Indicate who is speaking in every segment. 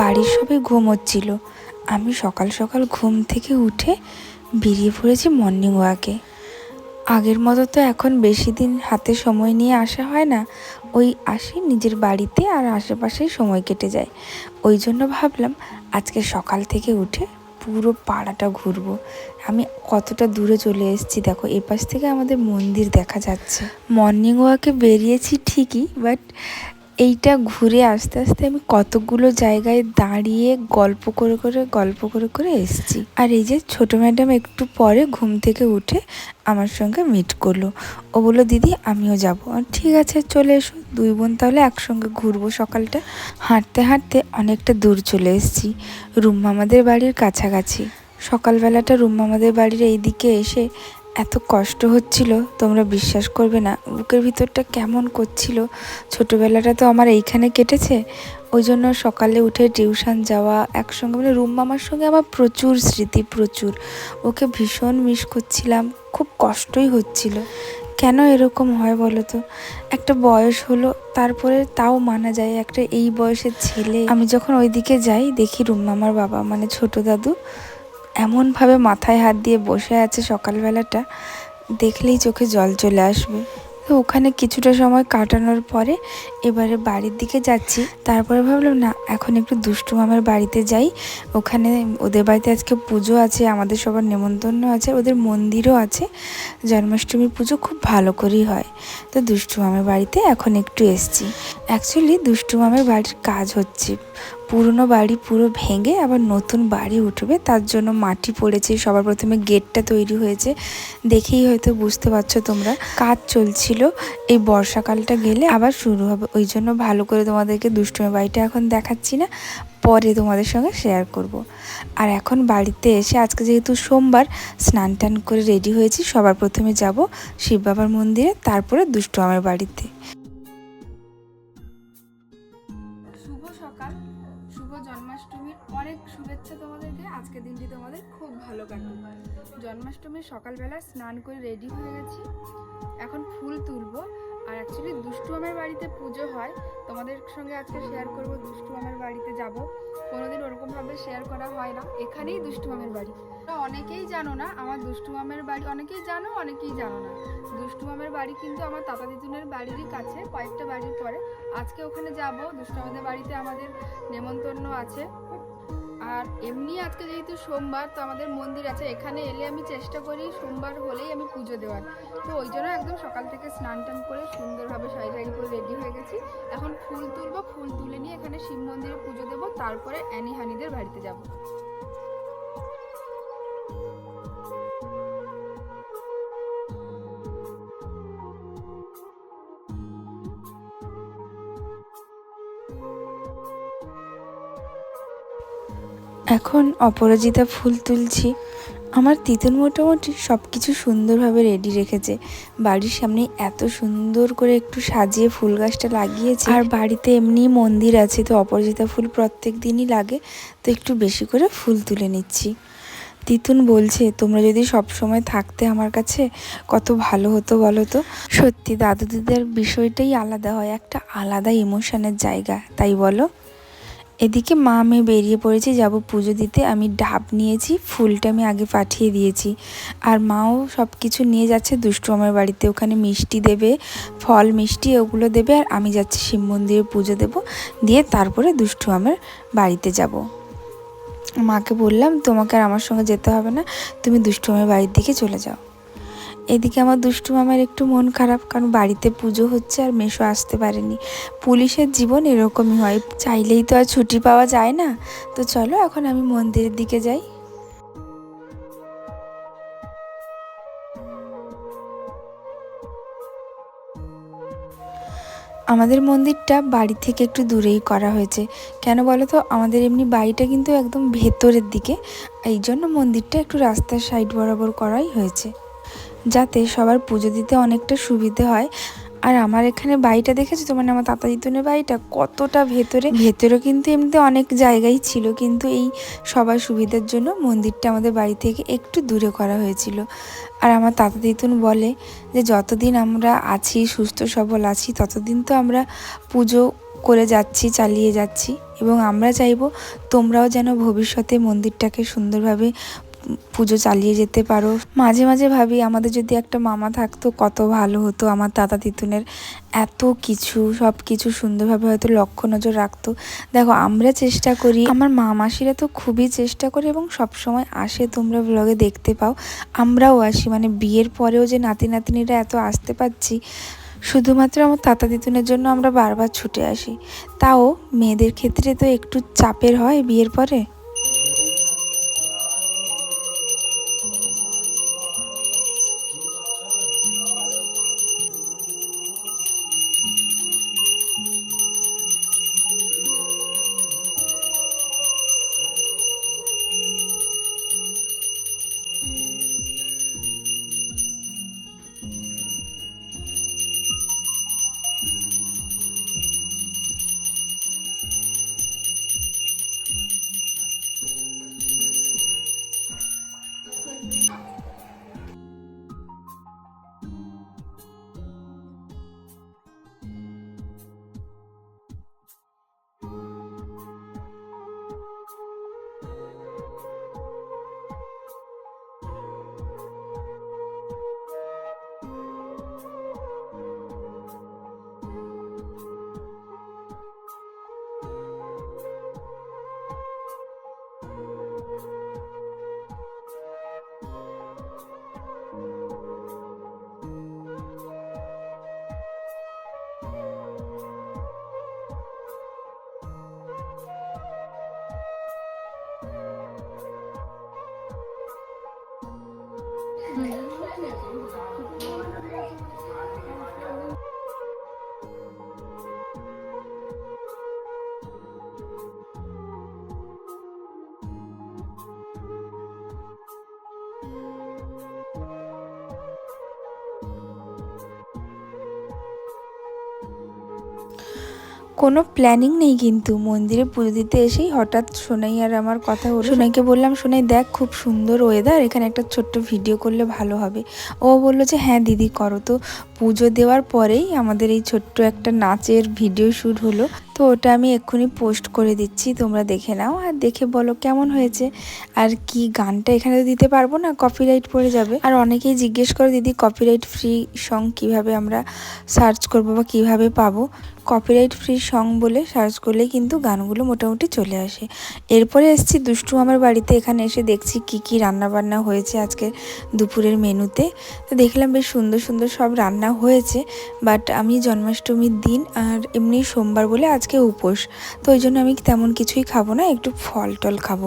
Speaker 1: বাড়ির সবাই ঘুমোচ্ছিল আমি সকাল সকাল ঘুম থেকে উঠে বেরিয়ে পড়েছি মর্নিং ওয়াকে আগের মতো তো এখন বেশি দিন হাতে সময় নিয়ে আসা হয় না। ওই আসি নিজের বাড়িতে আর আশেপাশেই সময় কেটে যায়। ওই জন্য ভাবলাম আজকে সকাল থেকে উঠে পুরো পাড়াটা ঘুরবো। আমি কতটা দূরে চলে এসেছি দেখো, এপাশ থেকে আমাদের মন্দির দেখা যাচ্ছে। মর্নিং ওয়াকে বেরিয়েছি ঠিকই বাট এইটা ঘুরে আস্তে আস্তে আমি কতগুলো জায়গায় দাঁড়িয়ে গল্প করে করে, গল্প করে করে এসেছি। আর এই যে ছোট ম্যাডাম একটু পরে ঘুম থেকে উঠে আমার সঙ্গে মিট করল। ও বলল, দিদি, আমিও যাব। ঠিক আছে, চলে এসো। দুই বোন তাহলে একসঙ্গে ঘুরবো সকালটা। হাঁটতে হাঁটতে অনেকটা দূর চলে এসেছি রুম মামাদের বাড়ির কাছাকাছি। সকালবেলাটা রুম মামাদের বাড়ির এইদিকে এসে এত কষ্ট হচ্ছিল, তোমরা বিশ্বাস করবে না। বুকের ভিতরটা কেমন করছিল। ছোটোবেলাটা তো আমার এইখানে কেটেছে। ওই জন্য সকালে উঠে টিউশন যাওয়া, একসঙ্গে মানে রুম মামার সঙ্গে আমার প্রচুর স্মৃতি, প্রচুর। ওকে ভীষণ মিস করছিলাম, খুব কষ্টই হচ্ছিল। কেন এরকম হয় বলো তো? একটা বয়স হলো, তারপরে তাও মানা যায়। একটা এই বয়সের ছেলে। আমি যখন ওইদিকে যাই, দেখি রুম মামার বাবা মানে ছোট দাদু। এমনভাবে মাথায় হাত দিয়ে বসে আছে সকালবেলাটা, দেখলেই চোখে জল চলে আসবে। তো ওখানে কিছুটা সময় কাটানোর পরে এবারে বাড়ির দিকে যাচ্ছি। তারপরে ভাবলাম, না, এখন একটু দুষ্টু মামের বাড়িতে যাই। ওখানে ওদের বাড়িতে আজকে পুজো আছে, আমাদের সবার নেমন্তন্ন আছে, ওদের মন্দিরও আছে। জন্মাষ্টমীর পুজো খুব ভালো করেই হয়। তো দুষ্টু মামের বাড়িতে এখন একটু এসছি। অ্যাকচুয়ালি দুষ্টু মামের বাড়ির কাজ হচ্ছে পুরনো বাড়ি পুরো ভেঙে আবার নতুন বাড়ি উঠবে, তার জন্য মাটি পড়েছে, সবার প্রথমে গেটটা তৈরি হয়েছে, দেখেই হয়তো বুঝতে পারছ তোমরা কাজ চলছিল, এই বর্ষাকালটা গেলে আবার শুরু হবে, ওই জন্য ভালো করে তোমাদেরকে দুষ্টুমি বাড়িটা এখন দেখাচ্ছি না, পরে তোমাদের সঙ্গে শেয়ার করব। আর এখন বাড়িতে এসে আজকে যেহেতু সোমবার, স্নান টান করে রেডি হয়েছি, সবার প্রথমে যাব শিব বাবার মন্দিরে, তারপরে দুষ্টু আমার বাড়িতে
Speaker 2: জন্মাষ্টমীর সকালবেলা স্নান করে রেডি হয়ে গেছি। এখন ফুল তুলবো। আর অ্যাকচুয়ালি দুষ্টু আমার বাড়িতে পুজো হয়। তোমাদের সঙ্গে আজকে শেয়ার করব, দুষ্টু আমার বাড়িতে যাব। কোনোদিন ওরকমভাবে শেয়ার করা হয় না। এখানেই দুষ্টু মামের বাড়ি। অনেকেই জানো না, আমার দুষ্টু মামের বাড়ি অনেকেই জানো অনেকেই জানো না। দুষ্টু মামের বাড়ি কিন্তু আমার তাতা দিদুনের বাড়িরই কাছে, কয়েকটা বাড়ির পরে। আজকে ওখানে যাব। দুষ্টু আমাদের বাড়িতে আমাদের নেমন্তন্ন আছে। আর এমনি আজকে যেহেতু সোমবার, তো আমাদের মন্দির আছে। এখানে এলে আমি চেষ্টা করি সোমবার হলেই আমি পুজো দেওয়ার। তো ওই জন্য একদম সকাল থেকে স্নান টান করে সুন্দরভাবে শাড়ি টাড়ি করে রেডি হয়ে গেছি। এখন ফুল তুলবো, ফুল তুলে নিয়ে এখানে শিব মন্দিরে পুজো দেবো। তারপরে অ্যানি হানিদের বাড়িতে যাব।
Speaker 1: এখন অপরাজিতা ফুল তুলছি। আমার তিতুন মোটামুটি সব কিছু সুন্দরভাবে রেডি রেখেছে। বাড়ির সামনে এত সুন্দর করে একটু সাজিয়ে ফুল গাছটা লাগিয়েছে। আর বাড়িতে এমনি মন্দির আছে, তো অপরাজিতা ফুল প্রত্যেক দিনই লাগে। তো একটু বেশি করে ফুল তুলে নিচ্ছি। তিতুন বলছে, তোমরা যদি সব সময় থাকতে আমার কাছে, কত ভালো হতো বলো তো? সত্যি, দাদু দিদার বিষয়টাই আলাদা হয়, একটা আলাদা ইমোশনের জায়গা, তাই বলো? এদিকে মা মেয়ে বেরিয়ে পড়েছি, যাব পুজো দিতে। আমি ডাব নিয়েছি, ফুলটা আমি আগে পাঠিয়ে দিয়েছি। আর মাও সব কিছু নিয়ে যাচ্ছে, দুষ্টু আমার বাড়িতে। ওখানে মিষ্টি দেবে, ফল, মিষ্টি, ওগুলো দেবে, আর আমি যাচ্ছি শিব মন্দিরে পুজো দেব। দিয়ে তারপরে দুষ্টু আমার বাড়িতে যাব। মাকে বললাম, তোমাকে আর আমার সঙ্গে যেতে হবে না। তুমি দুষ্টু আমার বাড়ির দিকে চলে যাও। এদিকে আমার দুষ্টু মামার একটু মন খারাপ, কারণ বাড়িতে পুজো হচ্ছে আর মেশো আসতে পারেনি। পুলিশের জীবন এরকমই হয়, চাইলেই তো আর ছুটি পাওয়া যায় না। তো চলো, এখন আমি মন্দিরের দিকে যাই। আমাদের মন্দিরটা বাড়ি থেকে একটু দূরেই করা হয়েছে। কেন বলো তো? আমাদের এমনি বাড়িটা কিন্তু একদম ভেতরের দিকে। এই জন্য মন্দিরটা একটু রাস্তার সাইড বরাবর করাই হয়েছে। যাতে সবার পুজো দিতে অনেকটা সুবিধে হয়। আর আমার এখানে বাড়িটা দেখেছ তো? মানে আমার তাতা জিতুনের বাড়িটা কতটা ভেতরে। ভেতরে কিন্তু এমনিতে অনেক জায়গায় ছিল। কিন্তু এই সবার সুবিধার জন্য মন্দিরটা আমাদের বাড়ি থেকে একটু দূরে করা হয়েছিল। আর আমার তাতা দিতুন বলে যে, যতদিন আমরা আছি, সুস্থ, সবল আছি, ততদিন তো আমরা পুজো করে যাচ্ছি, চালিয়ে যাচ্ছি। এবং আমরা চাইব তোমরাও যেন ভবিষ্যতে মন্দিরটাকে সুন্দরভাবে পুজো চালিয়ে যেতে পারো। মাঝে মাঝে ভাবি, আমাদের যদি একটা মামা থাকতো, কত ভালো হতো। আমার দাদা তিতুনের এত কিছু, সব কিছু সুন্দরভাবে হয়তো লক্ষ্য নজর রাখতো। দেখো, আমরা চেষ্টা করি, আমার মা মাসিরা তো খুবই চেষ্টা করে এবং সব সময় আসে, তোমরা ব্লগে দেখতে পাও। আমরাও আসি মানে বিয়ের পরেও যে নাতি নাতনিরা এত আসতে পারছি, শুধুমাত্র আমার তাতা দিতুনের জন্য আমরা বারবার ছুটে আসি। তাও মেয়েদের ক্ষেত্রে তো একটু চাপের হয় বিয়ের পরে? 是总不着。কোনো প্ল্যানিং নেই কিন্তু। মন্দিরে পুজো দিতে এসেই হঠাৎ সোনাই আর আমার কথা হলো, সোনাইকে বললাম, সোনাই, দেখ খুব সুন্দর ওয়েদার এখানে একটা ছোট্ট ভিডিও করলে ভালো হবে। ও বলল যে হ্যাঁ দিদি, করো তো। পুজো দেওয়ার পরেই আমাদের এই ছোট্ট একটা নাচের ভিডিও শ্যুট হলো। তো ওটা আমি এক্ষুনি পোস্ট করে দিচ্ছি, তোমরা দেখে নাও আর দেখে বলো কেমন হয়েছে। আর কি গানটা এখানে দিতে পারব না কপিরাইট পড়ে যাবে। আর অনেকেই জিজ্ঞেস করে, দিদি কপিরাইট ফ্রি সং কীভাবে আমরা সার্চ করব বা কীভাবে পাবো? কপিরাইট ফ্রি সং বলে সার্চ করলে কিন্তু গানগুলো মোটামুটি চলে আসে। এরপরে এসেছি দুষ্টু আমার বাড়িতে, এখানে এসে দেখছি কি কি রান্না বান্না হয়েছে আজকে দুপুরের মেনুতে। তো দেখলাম বেশ সুন্দর সুন্দর সব রান্না হয়েছে বাট আমি জন্মাষ্টমীর দিন আর এমনি সোমবার বলে আজকে উপোস। তো ওই জন্য আমি তেমন কিছুই খাব না, একটু ফল টল খাব।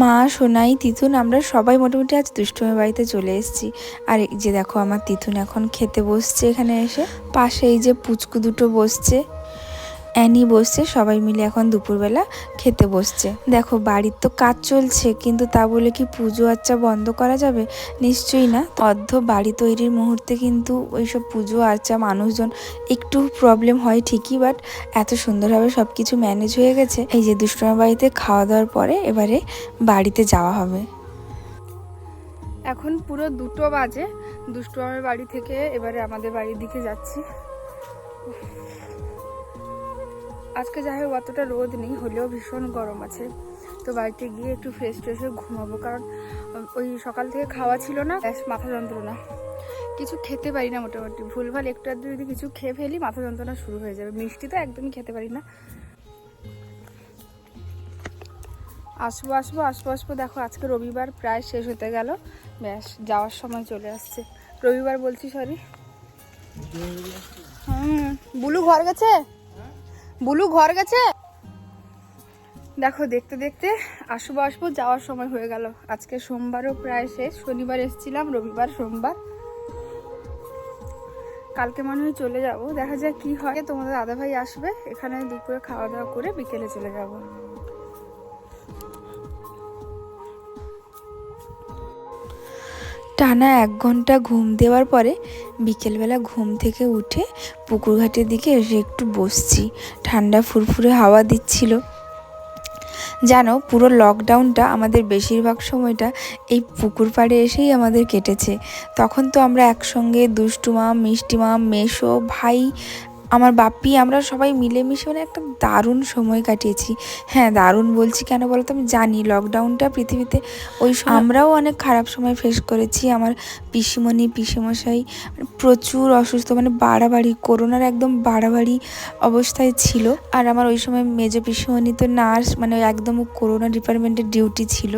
Speaker 1: মা, সোনাই তিথুন আমরা সবাই মোটামুটি আজ দুষ্টমের বাড়িতে চলে এসেছি। আর যে দেখো, আমার তিথুন এখন খেতে বসছে এখানে এসে। পাশে এই যে পুচকু দুটো বসছে। অ্যানি বসছে, সবাই মিলে এখন দুপুরবেলা খেতে বসছে। দেখো, বাড়ির তো কাজ চলছে, কিন্তু তা বলে কি পুজো আচ্চা বন্ধ করা যাবে? নিশ্চয়ই না। অর্ধ বাড়ি তৈরির মুহূর্তে কিন্তু ওইসব পুজো আর্চা মানুষজন একটু প্রবলেম হয় ঠিকই বাট এত সুন্দরভাবে সব কিছু ম্যানেজ হয়ে গেছে। এই যে দুষ্টুমার বাড়িতে খাওয়া দাওয়ার পরে এবারে বাড়িতে যাওয়া হবে।
Speaker 2: এখন পুরো দুটো বাজে। দুষ্টু আমার বাড়ি থেকে এবারে আমাদের বাড়ির দিকে যাচ্ছি। আজকে যাই হোক অতটা রোদ নেই, হলেও ভীষণ গরম আছে। তো বাড়িতে গিয়ে একটু ফ্রেশ ট্রেশ হয়ে ঘুমাবো, কারণ ওই সকাল থেকে খাওয়া ছিল না ব্যাস মাথা যন্ত্রণা। কিছু খেতে পারি না মোটামুটি। ভুলভাল একটু আধটু যদি কিছু খেয়ে ফেলি, মাথা যন্ত্রণা শুরু হয়ে যাবে। মিষ্টি তো একদমই খেতে পারি না। আসব আসব আসব আসব। দেখো, আজকে রবিবার, প্রায় শেষ হতে গেল। ব্যাস, যাওয়ার সময় চলে আসছে। রবিবার বলছি সরি হুম, বুলু ঘর গেছে? বুলু ঘর গেছে? দেখো, দেখতে দেখতে আসব আসব, যাওয়ার সময় হয়ে গেল। আজকে সোমবারও প্রায় শেষ, শনিবার এসেছিলাম, রবিবার, সোমবার। কালকে মনে হয় চলে যাব। দেখা যাক কি হয়। তোমাদের দাদাভাই আসবে, এখানে দুপুরে খাওয়া দাওয়া করে বিকেলে চলে যাব।
Speaker 1: টানা এক ঘণ্টা ঘুম দেওয়ার পরে বিকেলবেলা ঘুম থেকে উঠে পুকুর ঘাটের দিকে এসে একটু বসছি। ঠান্ডা ফুরফুরে হাওয়া দিচ্ছিল। জানো পুরো লকডাউনটা আমাদের বেশিরভাগ সময়টা এই পুকুর পাড়ে এসেই আমাদের কেটেছে। তখন তো আমরা একসঙ্গে দুষ্টু মাম মিষ্টি মাম মেশো ভাই আমার বাপ্পি আমরা সবাই মিলেমিশে মানে একটা দারুণ সময় কাটিয়েছি। হ্যাঁ দারুণ বলছি কেন বলো তো আমি জানি লকডাউনটা পৃথিবীতে ওই সময় আমরাও অনেক খারাপ সময় ফেস করেছি। আমার পিসিমণি পিসিমশাই প্রচুর অসুস্থ মানে বাড়াবাড়ি করোনার একদম বাড়াবাড়ি অবস্থায় ছিল। আর আমার ওই সময় মেজো পিসিমণি তো নার্স মানে একদম করোনা ডিপার্টমেন্টের ডিউটি ছিল।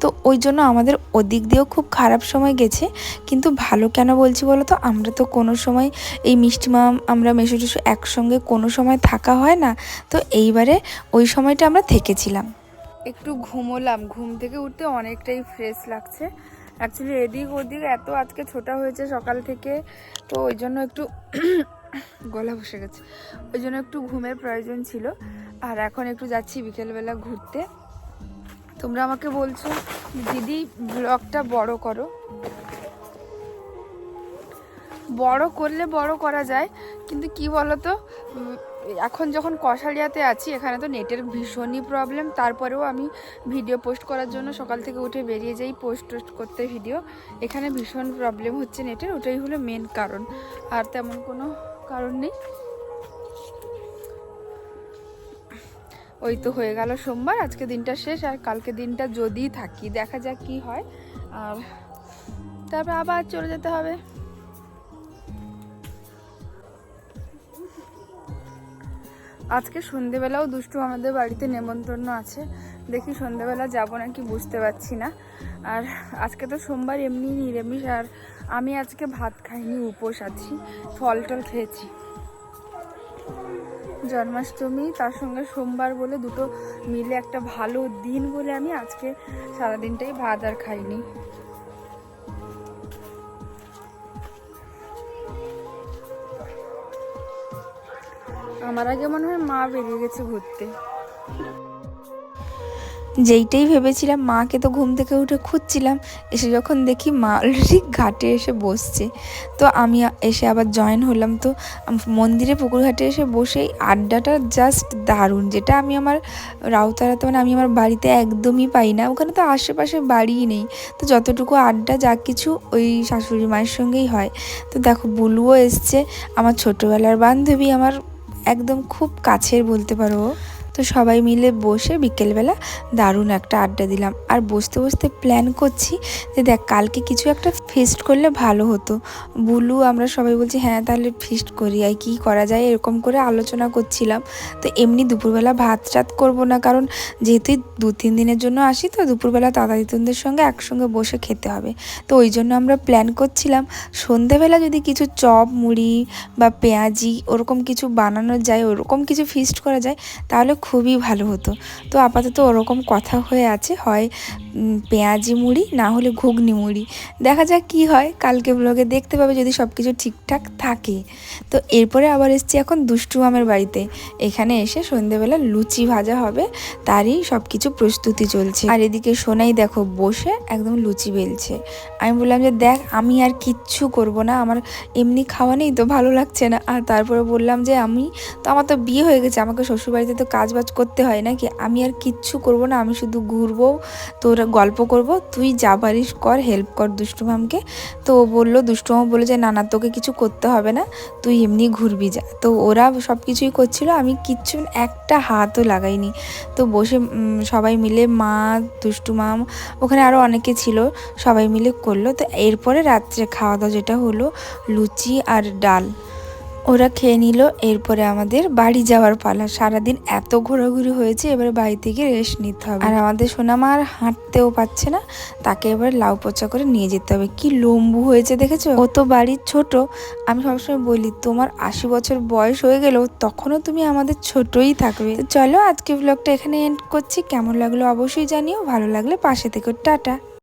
Speaker 1: তো ওই জন্য আমাদের ওদিক দিয়েও খুব খারাপ সময় গেছে। কিন্তু ভালো কেন বলছি বলো তো আমরা তো কোনো সময় এই মিষ্টি মাম আমরা মেশো টেশো একসঙ্গে কোনো সময় থাকা হয় না, তো এইবারে ওই সময়টা আমরা থেকেছিলাম।
Speaker 2: একটু ঘুমোলাম, ঘুম থেকে উঠতে অনেকটাই ফ্রেশ লাগছে। অ্যাকচুয়ালি এদিক ওদিক এত আজকে ছোটা হয়েছে সকাল থেকে, তো ওই জন্য একটু গলা বসে গেছে। ওই জন্য একটু ঘুমের প্রয়োজন ছিল। আর এখন একটু যাচ্ছি বিকেলবেলা ঘুরতে। তোমরা আমাকে বলছো, দিদি ব্লগটা বড় করো। বড় করলে বড় করা যায়, কিন্তু কি বলতো এখন যখন কষালিয়াতে আছি, এখানে তো নেটের ভীষণই প্রবলেম তারপরেও আমি ভিডিও পোস্ট করার জন্য সকাল থেকে উঠে বেরিয়ে যাই পোস্ট টোস্ট করতে ভিডিও এখানে ভীষণ প্রবলেম হচ্ছে নেটের, ওটাই হলো মেন কারণ, আর তেমন কোনো কারণ নেই। ওই তো হয়ে গেল সোমবার, আজকে দিনটা শেষ, আর কালকে দিনটা যদি থাকি, দেখা যাক কি হয়, আর তারপর আবার চলে যেতে হবে। আজকে সন্ধেবেলাও দুষ্টু আমাদের বাড়িতে নেমন্তন্ন আছে। দেখি সন্ধেবেলা যাব নাকি বুঝতে পারছি না। আর আজকে তো সোমবার এমনি নিরামিষ, আর আমি আজকে ভাত খাইনি, উপোস আছি ফল টল খেয়েছি। জন্মাষ্টমী, তার সঙ্গে সোমবার বলে দুটো মিলে একটা ভালো দিন বলে আমি আজকে সারাদিনটাই ভাত আর খাইনি। আমার আগে মনে হয় মা বেরিয়ে গেছে ঘুরতে।
Speaker 1: যেইটাই ভেবেছিলাম, মাকে তো ঘুম থেকে উঠে খুঁজছিলাম, এসে যখন দেখি মা অলরেডি ঘাটে এসে বসছে। তো আমি এসে আবার জয়েন হলাম। তো মন্দিরে পুকুর ঘাটে এসে বসেই আড্ডাটা জাস্ট দারুণ। যেটা আমি আমার রাউতারাতে মানে আমি আমার বাড়িতে একদমই পাই না। ওখানে তো আশেপাশে বাড়িই নেই। তো যতটুকু আড্ডা, যা কিছু ওই শাশুড়ি মায়ের সঙ্গেই হয়। তো দেখো, বুলুও এসছে। আমার ছোটোবেলার বান্ধবী আমার একদম খুব কাছের বলতে পারো। তো সবাই মিলে বসে বিকেলবেলা দারুণ একটা আড্ডা দিলাম। আর বসতে বসতে প্ল্যান করছি যে দেখ, কালকে কিছু একটা ফিস্ট করলে ভালো হতো। বুলু, আমরা সবাই বলছি হ্যাঁ তাহলে ফিস্ট করি। আর কী করা যায়? এরকম করে আলোচনা করছিলাম। তো এমনি দুপুরবেলা ভাত টাত করব না, কারণ যেহেতু দু তিন দিনের জন্য আসি, তো দুপুরবেলা দাদা দিতুনদের সঙ্গে একসঙ্গে বসে খেতে হবে। তো ওই জন্য আমরা প্ল্যান করছিলাম, সন্ধেবেলা যদি কিছু চপ, মুড়ি বা পেঁয়াজি ওরকম কিছু বানানো যায়, ওরকম কিছু ফিস্ট করা যায়, তাহলে খুবই ভালো হতো। তো আপাতত ওরকম কথা হয়ে আছে, হয় পেঁয়াজি মুড়ি, না হলে ঘুগনি মুড়ি। দেখা যাক কি হয়? কালকে ব্লগে দেখতে পাবে যদি সব কিছু ঠিকঠাক থাকে। তো এরপরে আবার এসছি এখন দুষ্টু মামের বাড়িতে। এখানে এসে সন্ধেবেলা লুচি ভাজা হবে, তারই সব কিছু প্রস্তুতি চলছে। আর এদিকে সোনাই দেখো বসে একদম লুচি বেলছে। আমি বললাম যে দেখ, আমি আর কিচ্ছু করব না, আমার এমনি খাওয়া নেই তো, ভালো লাগছে না। আর তারপরে বললাম যে আমি তো আমার তো বিয়ে হয়ে গেছে, আমাকে শ্বশুরবাড়িতে তো কাজ বাজ করতে হয় নাকি? আমি আর কিচ্ছু করব না, আমি শুধু ঘুরবো, তোর গল্প করব, তুই যা পারিস কর হেল্প কর দুষ্টু মামকে। তো ও বলল, দুষ্টু মাম বলে যে না না তোকে কিছু করতে হবে না, তুই এমনি ঘুরবি যা। তো ওরা সব কিছুই করছিল। আমি কিচ্ছু একটা হাতও লাগাইনি। তো বসে সবাই মিলে মা, দুষ্টু মাম, ওখানে আরও অনেকে ছিল, সবাই মিলে করল। তো এরপরে রাত্রে খাওয়া দাওয়া যেটা হলো, লুচি আর ডাল। ওরা খেয়ে নিল, এরপরে আমাদের বাড়ি যাওয়ার পালা। সারাদিন এত ঘোরাঘুরি হয়েছে, এবারে বাড়ি থেকে রেস্ট নিতে হবে। আর আমাদের সোনামা আর হাঁটতেও পাচ্ছে না, তাকে এবার লাউ পচা করে নিয়ে যেতে হবে। কি লম্বু হয়েছে, দেখেছ? ও তো বাড়ির ছোট। আমি সবসময় বলি, তোমার আশি বছর বয়স হয়ে গেলেও তখনও তুমি আমাদের ছোটই থাকবে। চলো আজকে ব্লগটা এখানে এন্ড করছি। কেমন লাগল অবশ্যই জানিও, ভালো লাগলে পাশে থেকে। টাটা।